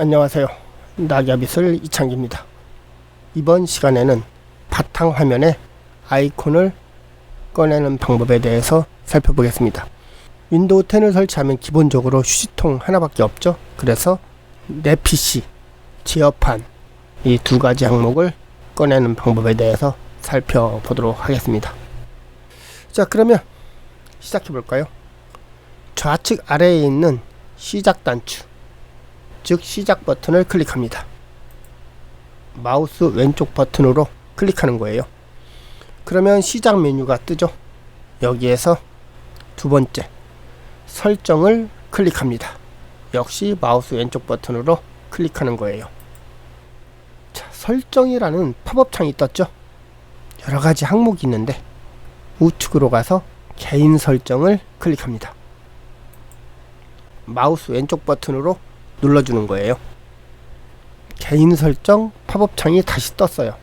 안녕하세요. 낙엽이슬 이창기입니다. 이번 시간에는 바탕 화면에 아이콘을 꺼내는 방법에 대해서 살펴보겠습니다. 윈도우 10을 설치하면 기본적으로 휴지통 하나밖에 없죠. 그래서 내 PC, 지어판 이 두 가지 항목을 꺼내는 방법에 대해서 살펴보도록 하겠습니다. 자, 그러면 시작해 볼까요? 좌측 아래에 있는 시작 단추 즉 시작 버튼을 클릭합니다. 마우스 왼쪽 버튼으로 클릭하는 거예요. 그러면 시작 메뉴가 뜨죠. 여기에서 두 번째 설정을 클릭합니다. 역시 마우스 왼쪽 버튼으로 클릭하는 거예요. 자, 설정이라는 팝업 창이 떴죠. 여러 가지 항목이 있는데 우측으로 가서 개인 설정을 클릭합니다. 마우스 왼쪽 버튼으로 눌러주는 거예요. 개인 설정 팝업 창이 다시 떴어요.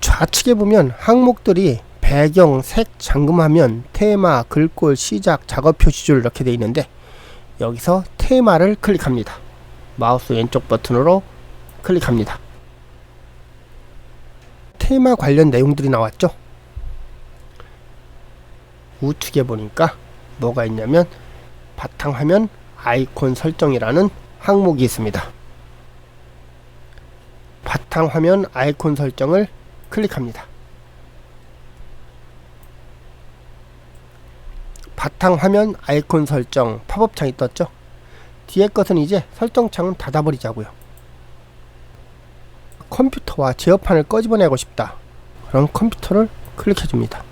좌측에 보면 항목들이 배경, 색, 잠금화면, 테마, 글꼴, 시작, 작업 표시줄 이렇게 되어 있는데 여기서 테마를 클릭합니다. 마우스 왼쪽 버튼으로 클릭합니다. 테마 관련 내용들이 나왔죠? 우측에 보니까 뭐가 있냐면 바탕화면 아이콘 설정이라는 항목이 있습니다. 바탕화면 아이콘 설정을 클릭합니다. 바탕화면 아이콘 설정 팝업창이 떴죠? 뒤에 것은 이제 설정창은 닫아버리자고요. 컴퓨터와 제어판을 꺼집어내고 싶다. 그럼 컴퓨터를 클릭해줍니다.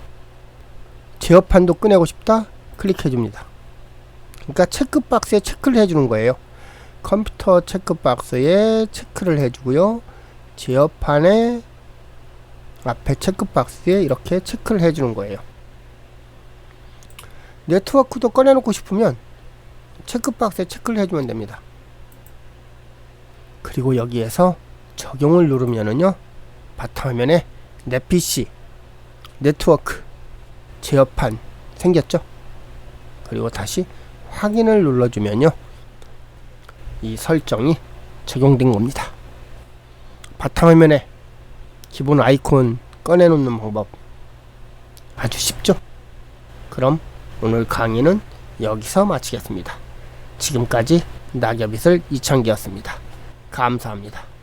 제어판도 꺼내고 싶다. 클릭해줍니다. 그러니까 체크박스에 체크를 해주는 거예요. 컴퓨터 체크박스에 체크를 해주고요. 제어판에 앞에 체크박스에 이렇게 체크를 해주는 거예요. 네트워크도 꺼내놓고 싶으면 체크박스에 체크를 해주면 됩니다. 그리고 여기에서 적용을 누르면은요 바탕화면에 내 PC 네트워크 제어판 생겼죠? 그리고 다시 확인을 눌러주면요 이 설정이 적용된 겁니다. 바탕화면에 기본 아이콘 꺼내놓는 방법 아주 쉽죠? 그럼 오늘 강의는 여기서 마치겠습니다. 지금까지 낙엽이슬 이창기였습니다. 감사합니다.